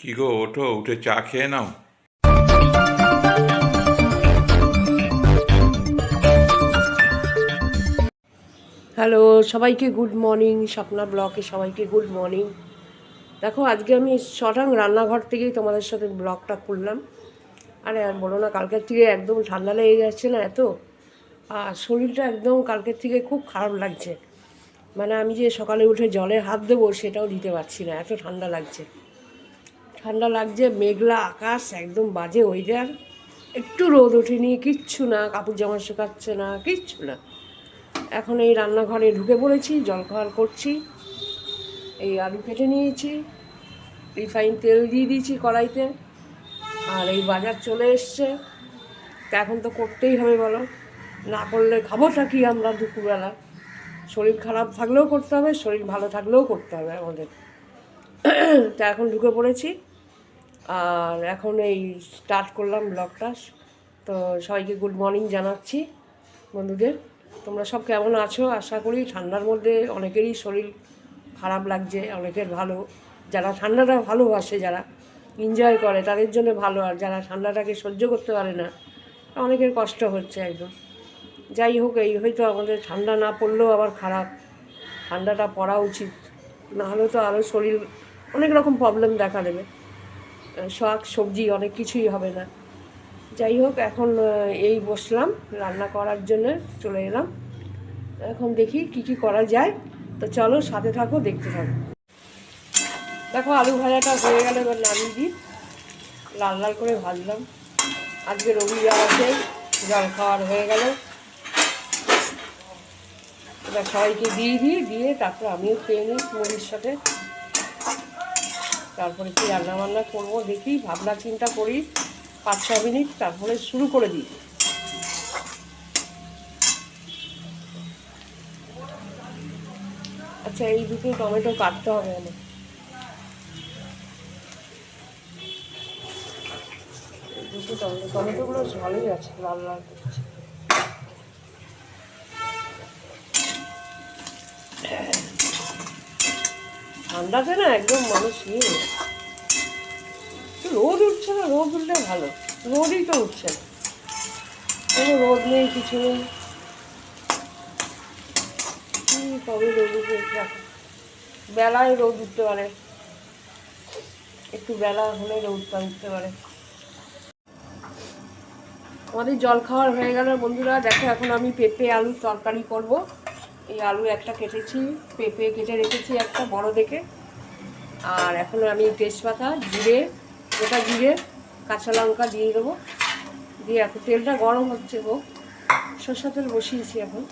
কি গো, ওঠো, উঠে চা খেয়ে নাও। হ্যালো, সবাইকে গুড মর্নিং স্বপ্না ব্লকে সবাইকে গুড মর্নিং দেখো, আজকে আমি শটাং রান্নাঘর থেকেই তোমাদের সাথে ব্লগটা করলাম। আরে, আর বলো না, কালকের থেকে একদম ঠান্ডা লেগে যাচ্ছে না এত? আর শরীরটা একদম কালকের থেকে খুব খারাপ লাগছে। মানে আমি যে সকালে উঠে জলে হাত দেবো, সেটাও দিতে পারছি না, এত ঠান্ডা লাগছে। ঠান্ডা লাগছে, মেঘলা আকাশ, একদম বাজে ওয়েদার একটু রোদ ওঠেনি, কিচ্ছু না, কাপড় জামা শুকাচ্ছে না, কিচ্ছু না। এখন এই রান্নাঘরে ঢুকে পড়েছি, জল জলখাবার করছি। এই আলু কেটে নিয়েছি রিফাইন তেল দিয়ে দিয়েছি কড়াইতে। আর এই বাজার চলে এসছে। তা এখন তো করতেই হবে, বলো। না করলে খাবোটা কি আমরা দুপুরবেলা? শরীর খারাপ থাকলেও করতে হবে, শরীর ভালো থাকলেও করতে হবে আমাদের। তা এখন ঢুকে পড়েছি। আর এখন এই স্টার্ট করলাম ব্লগটা তো সবাইকে গুড মর্নিং জানাচ্ছি বন্ধুদের। তোমরা সব কেমন আছো? আশা করি ঠান্ডার মধ্যে অনেকেরই শরীর খারাপ লাগছে, অনেকের ভালো। যারা ঠান্ডাটা ভালোবাসে, যারা এনজয় করে, তাদের জন্য ভালো। আর যারা ঠান্ডাটাকে সহ্য করতে পারে না, অনেকের কষ্ট হচ্ছে একদম। যাই হোক, এই হয়তো আমাদের ঠান্ডা না পড়লেও আবার খারাপ। ঠান্ডাটা পড়া উচিত। না হলে তো আরও শরীর অনেক রকম প্রবলেম দেখা দেবে। শাক, সবজি অনেক কিছুই হবে না। যাই হোক, এখন এই বসলাম, রান্না করার জন্য চলে এলাম। এখন দেখি কি কি করা যায়। তো চলো, সাথে থাকো, দেখতে থাকো। দেখো, আলু ভাজাটা হয়ে গেলে, এবার নামিয়ে দিই। লাল লাল করে ভাজলাম। আজকে রবিবার আছে, জল খাওয়ার হয়ে গেল। এবার সবাইকে দিয়ে দিই, দিয়ে তারপর আমিও খেয়ে নিই মুড়ির সাথে। তারপরে কি রান্না বান্না করব দেখি, ভাবনা চিন্তা করি। পাঁচ ছ মিনিট, তারপরে শুরু করে দিই। আচ্ছা এই দুটো টমেটো কাটতে হবে আমার দুটো টমেটো, টমেটোগুলো ভালোই আছে, লাল লাল করছে। ঠান্ডাতে না একদম মানুষ ইয়ে রোদ উঠছে না, রোদ উঠলে ভালো। রোদই তো উঠছে না। কোনো রোদ নেই, কিছু নেই। কি কবে রোদ উঠে বেলায় রোদ উঠতে পারে। একটু বেলা হলে রোদটা উঠতে পারে। আমাদের জল খাওয়ার হয়ে গেল বন্ধুরা, দেখো এখন আমি পেঁপে, আলুর তরকারি করব। এই আলু একটা কেটেছি, পেঁপে কেটে রেখেছি একটা বড় দেখে। আর এখন আমি তেজপাতা, জিরে, গোটা জিরে, কাঁচা লঙ্কা দিয়ে দেবো। দিয়ে এখন তেলটা গরম হচ্ছে গো। সরষা তেল বসিয়েছি এখন।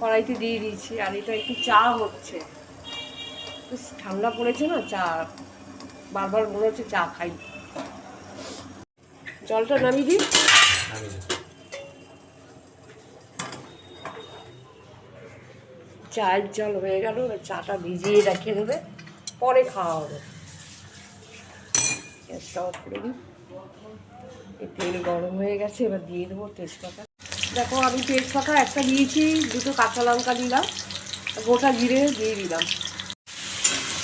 কড়াইতে দিয়ে দিয়েছি, আর এটা একটু চা হচ্ছে। ঠান্ডা পড়েছে না, চা। বারবার মনে হচ্ছে চা খাই। জলটা নামিয়ে দিই। চায়ের জল হয়ে গেল চাটা ভিজিয়ে রেখে দেবে, পরে খাওয়া হবে। করে তেল গরম হয়ে গেছে, এবার দিয়ে দেবো তেজপাতা। দেখো, আমি তেজপাতা একটা দিয়েছি দুটো কাঁচা লঙ্কা দিলাম, গোটা জিরে দিয়ে দিলাম।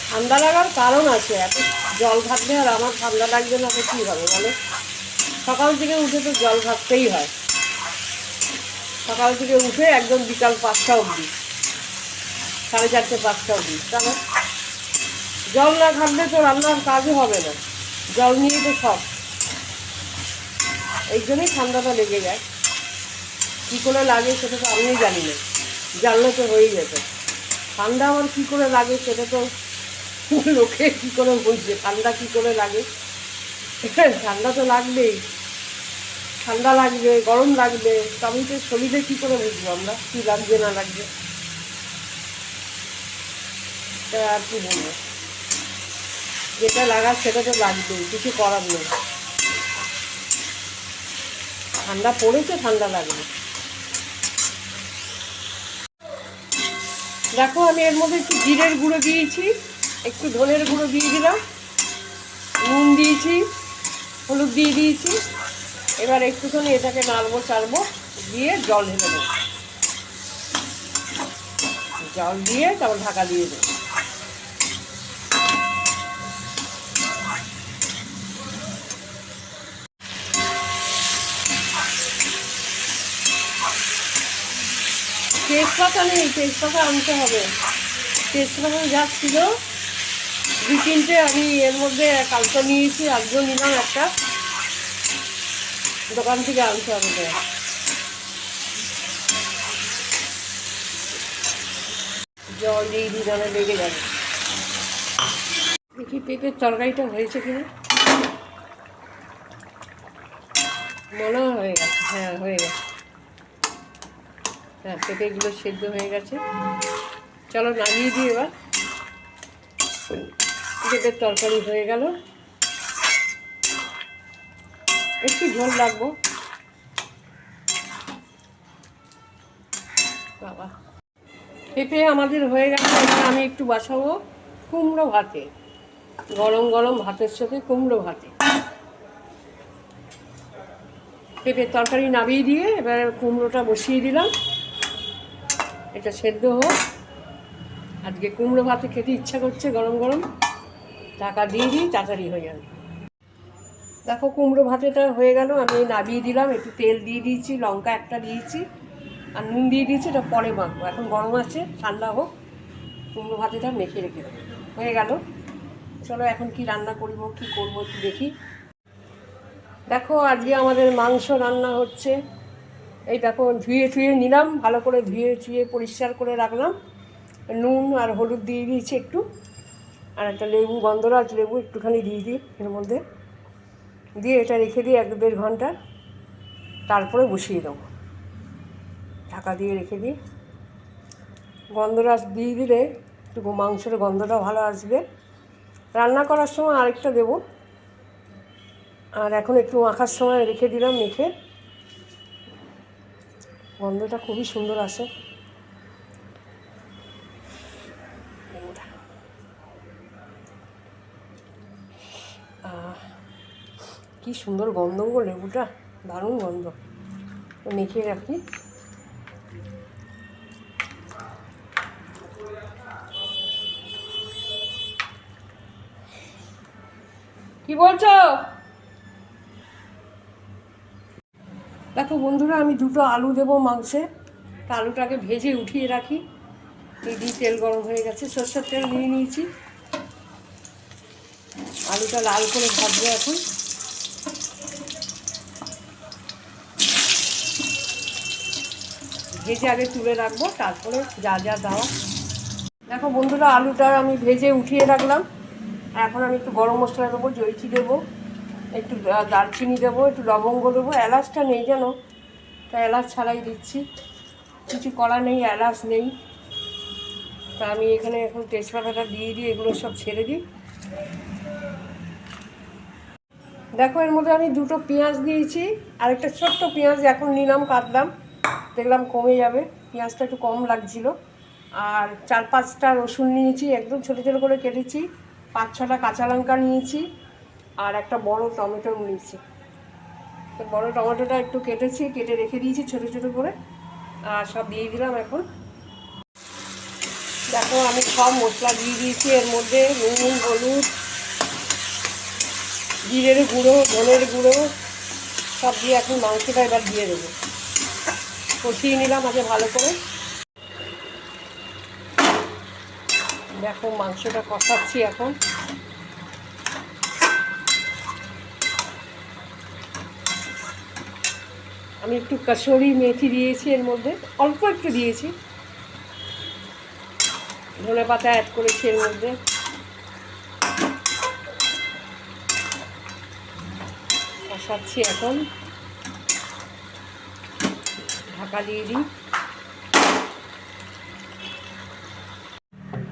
ঠান্ডা লাগার কারণ আছে, এত জল ঘাটলে আর আমার ঠান্ডা লাগবে না, তো কী হবে বলো? সকাল থেকে উঠে তো জল ঘাটতেই হয়। সকাল থেকে উঠে একদম বিকাল পাঁচটা অবধি। সাড়ে চারটে, পাঁচটা অবধি। তাহলে জল না ঘাটলে তো রান্নার কাজও হবে না। জল নিয়ে তো সব। এই জন্যই ঠান্ডাটা লেগে যায়। কী করে লাগে সেটা তো আমিও জানি না। জানলে তো হয়েই যেত। ঠান্ডা আমার কী করে লাগে সেটা তো লোকে কী করে বুঝছে ঠান্ডা কী করে লাগে? ঠান্ডা তো লাগবেই। ঠান্ডা লাগবে, গরম লাগবে। তো আমি তো শরীরে কী করে বুঝব আমরা? কী লাগবে, না লাগবে? তা আর কি বলব? যেটা লাগার সেটা তো লাগবেই, কিছু করার নেই। ঠান্ডা পড়েছে, ঠান্ডা লাগবে। দেখো, আমি এর মধ্যে একটু জিরের গুঁড়ো দিয়েছি, একটু ধনের গুঁড়ো দিয়ে দিলাম, নুন দিয়েছি, হলুদ দিয়ে দিয়েছি। এবার একটুখানি এটাকে নাড়বো, চাড়বো, দিয়ে জল ঢেলে দেবো। জল দিয়ে তারপর ঢাকা দিয়ে দেবো। তেজপাতা নেই, তেজপাতা আনতে হবে। তেজপাতা যা ছিল, দু তিনটে আমি এর মধ্যে কালকে নিয়েছি, আজকেও নিলাম একটা। দোকান থেকে আনতে হবে জল দিয়ে দিই লেগে যাবে। দেখি পেঁপের তরকারিটা হয়েছে কিনা মনে হয়ে গেছে হ্যাঁ হয়ে গেছে। হ্যাঁ পেঁপেগুলো সেদ্ধ হয়ে গেছে। চলো নামিয়ে দিই এবার। পেঁপের তরকারি হয়ে গেল। একটু ঝোল লাগবো। বাবা। পেঁপে আমাদের হয়ে গেছে, এবার আমি একটু বসাবো কুমড়ো ভাতে। গরম গরম ভাতের সাথে কুমড়ো ভাতে। পেঁপের তরকারি নামিয়ে দিয়ে এবার কুমড়োটা বসিয়ে দিলাম। এটা সেদ্ধ হোক। আজকে কুমড়ো ভাতে খেতে ইচ্ছা করছে গরম গরম। টাকা দিয়ে দিই, তাড়াতাড়ি হয়ে যাবে। দেখো, কুমড়ো ভাতেটা হয়ে গেল। আমি নামিয়ে দিলাম, একটু তেল দিয়ে দিয়েছি, লঙ্কা একটা দিয়েছি, আর নুন দিয়ে দিয়েছি, এটা পরে মাখবো। এখন গরম আছে, ঠান্ডা হোক, কুমড়ো ভাতেটা মেখে রেখে দেবো। হয়ে গেল। চলো, এখন কি রান্না করব, কি করব একটু দেখি। দেখো, আজকে আমাদের মাংস রান্না হচ্ছে। এই দেখো ধুয়ে ধুয়ে নিলাম, ভালো করে ধুয়ে ধুয়ে পরিষ্কার করে রাখলাম। নুন আর হলুদ দিয়ে দিয়েছি একটু। আর একটা লেবু, গন্ধরাজ লেবু একটুখানি দিয়ে দিই এর মধ্যে। দিয়ে এটা রেখে দিই এক দেড় ঘণ্টা তারপরে বসিয়ে দেবো। ঢাকা দিয়ে রেখে দিই গন্ধরাজ দিয়ে দিলে একটু মাংসের গন্ধটা ভালো আসবে। রান্না করার সময় আরেকটা দেবো। আর এখন একটু মাখার সময় রেখে দিলাম, মেখে। গন্ধটা খুবই সুন্দর আসে। কি সুন্দর গন্ধ গো লেবুটা, দারুণ গন্ধ। মেখে রাখি। কি বলছো? দেখো বন্ধুরা, আমি দুটো আলু দেবো মাংসে। তা আলুটাকে ভেজে উঠিয়ে রাখি। দিয়ে তেল গরম হয়ে গেছে, সরষের তেল নিয়ে নিয়েছি। আলুটা লাল করে ভাজবো এখন। ভেজে আগে তুলে রাখব, তারপরে যা যা দেওয়া। দেখো বন্ধুরা, আলুটা আমি ভেজে উঠিয়ে রাখলাম। এখন আমি একটু গরম মশলা দেবো জৈচি দেবো। একটু দারচিনি দেবো, একটু লবঙ্গ দেবো, এলাচটা নেই যেন তা এলাচ ছাড়াই দিচ্ছি। কিছু করা নেই, এলাচ নেই। তা আমি এখানে এখন তেজপাতাটা দিয়ে দিই এগুলো সব ছেড়ে দিই। দেখো, এর মধ্যে আমি দুটো পেঁয়াজ দিয়েছি, আর একটা ছোট্ট পেঁয়াজ, এখন নিলাম কাটলাম। দেখলাম কমে যাবে, পেঁয়াজটা একটু কম লাগছিল। আর চার পাঁচটা রসুন নিয়েছি, একদম ছোটো ছোটো করে কেটেছি। পাঁচ ছটা কাঁচা লঙ্কা নিয়েছি। আর একটা বড় টমেটো নিয়েছি। তো বড় টমেটোটা একটু কেটেছি, কেটে রেখে দিয়েছি ছোটো ছোটো করে। আর সব দিয়ে দিলাম এখন। দেখো, আমি সব মশলা দিয়ে দিয়েছি। এর মধ্যে নুন, হলুদ, জিরের গুঁড়ো, ধনের গুঁড়ো সব দিয়ে এখন মাংসটা এবার দিয়ে দেবো। কষিয়ে নিলাম আগে ভালো করে। দেখো, মাংসটা কষাচ্ছি এখন। আমি একটু কাসরি মেথি দিয়েছি এর মধ্যে, অল্প একটু দিয়েছি। ধনে পাতা অ্যাড করেছি এর মধ্যে। কষাচ্ছি এখন। ঢাকা দিয়ে দিই।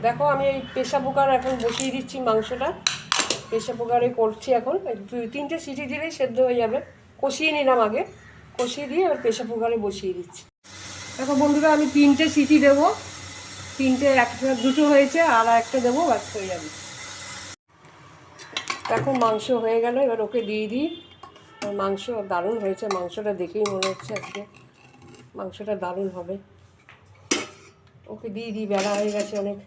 দেখো, আমি এই প্রেশার কুকার এখন বসিয়ে দিচ্ছি মাংসটা। প্রেশার কুকারে করছি এখন। দুই তিনটে সিটি দিলেই সেদ্ধ হয়ে যাবে। কষিয়ে নিলাম আগে। কষিয়ে দিয়ে এবার প্রেশার কুকারে বসিয়ে দিচ্ছি। দেখো বন্ধুরা আমি তিনটে সিটি দেবো। তিনটে একটা দুটো হয়েছে আর একটা দেবো বাস হয়ে যাবে। দেখো মাংস হয়ে গেল এবার ওকে দিয়ে দিই। মাংস দারুণ হয়েছে মাংসটা দেখেই মনে হচ্ছে আজকে। মাংসটা দারুণ হবে। ওকে দিয়ে দিই বেলা হয়ে গেছে অনেক।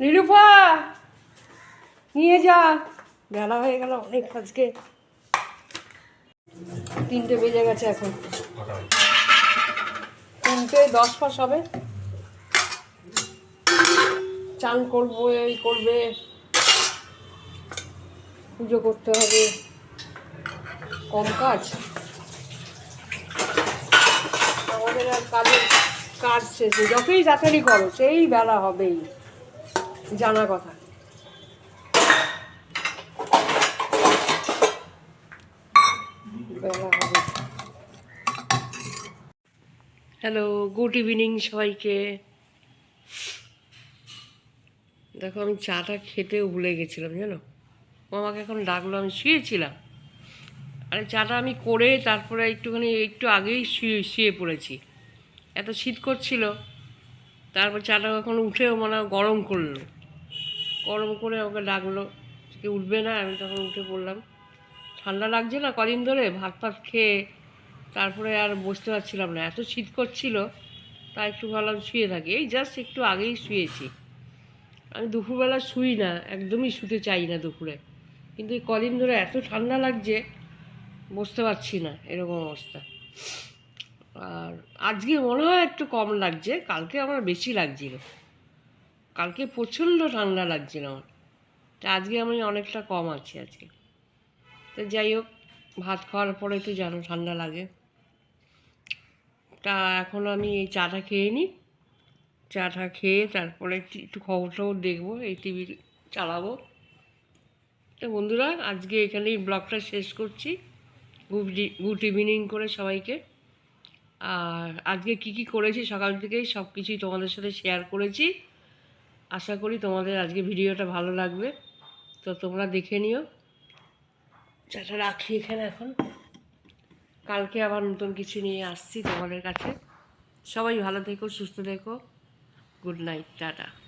নিরুপা নিয়ে যা। বেলা হয়ে গেল অনেক আজকে। তিনটে বেজে গেছে এখন। তিনটে দশ পাস হবে। চান করব, এই করবে। পুজো করতে হবে। কম কাজ? আমাদের আর কাজের কাজ শেষ। যতই তাড়াতাড়ি করো, সেই বেলা হবেই। জানা কথা। হ্যালো গুড ইভিনিং সবাইকে। দেখো, আমি চাটা খেতেও ভুলে গেছিলাম, জানো? ও আমাকে এখন ডাকলো, আমি শুয়েছিলাম। আরে, চাটা আমি করে তারপরে একটুখানি, একটু আগেই শুয়ে শুয়ে পড়েছি। এত শীত করছিল, তারপর চাটা এখন উঠেও মানে গরম করল। গরম করে আমাকে ডাকলো উঠবে না? আমি তখন উঠে পড়লাম। ঠান্ডা লাগছে না কদিন ধরে, ভাত ফাত খেয়ে তারপরে আর বসতে পারছিলাম না। এত শীত করছিল, তাই একটু ভাবলাম শুয়ে থাকি। এই জাস্ট একটু আগেই শুয়েছি। আমি দুপুরবেলা শুই না, একদমই শুতে চাই না দুপুরে। কিন্তু এই কদিন ধরে এত ঠান্ডা লাগছে, বসতে পারছি না, এরকম অবস্থা। আর আজকে মনে হয় একটু কম লাগছে, কালকে আমার বেশি লাগছিল। কালকে প্রচণ্ড ঠান্ডা লাগছিল আমার। তা আজকে আমি অনেকটা কম আছি আজকে। তো যাই হোক, ভাত খাওয়ার পরে তো জানো ঠান্ডা লাগে। তা এখন আমি এই চাটা খেয়ে নিই। চাটা খেয়ে তারপরে একটু একটু খবর টবর দেখব, এই টিভি চালাবো। তো বন্ধুরা, আজকে এখানেই ব্লগটা শেষ করছি। গুড গুড ইভিনিং করে সবাইকে। আর আজকে কি কি করেছি সকাল থেকেই সব কিছুই তোমাদের সাথে শেয়ার করেছি। আশা করি তোমাদের আজকে ভিডিওটা ভালো লাগবে। তো তোমরা দেখে নিও। চাটা রাখি এখানে এখন। কালকে আবার নতুন কিছু নিয়ে আসছি তোমাদের কাছে। সবাই ভালো থেকো, সুস্থ থেকো। Good night, tata.